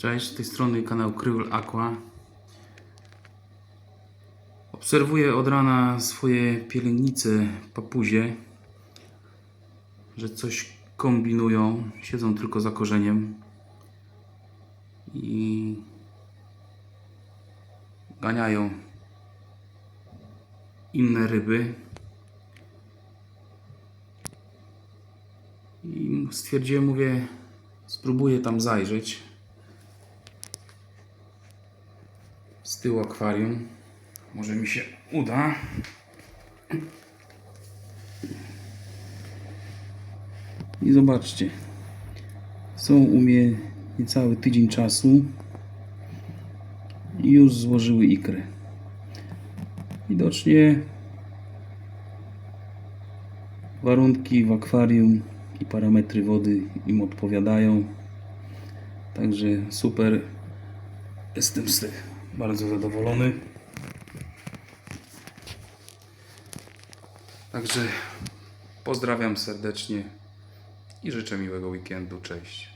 Cześć, z tej strony kanał Kryul Aqua. Obserwuję od rana swoje pielęgnice, papuzie, że coś kombinują, siedzą tylko za korzeniem i ganiają inne ryby. I stwierdziłem, mówię, spróbuję tam zajrzeć. Z tyłu akwarium. Może mi się uda. I zobaczcie. Są u mnie niecały tydzień czasu i już złożyły ikrę. Widocznie warunki w akwarium i parametry wody im odpowiadają. Także super. Jestem z tych bardzo zadowolony. Także pozdrawiam serdecznie i życzę miłego weekendu. Cześć.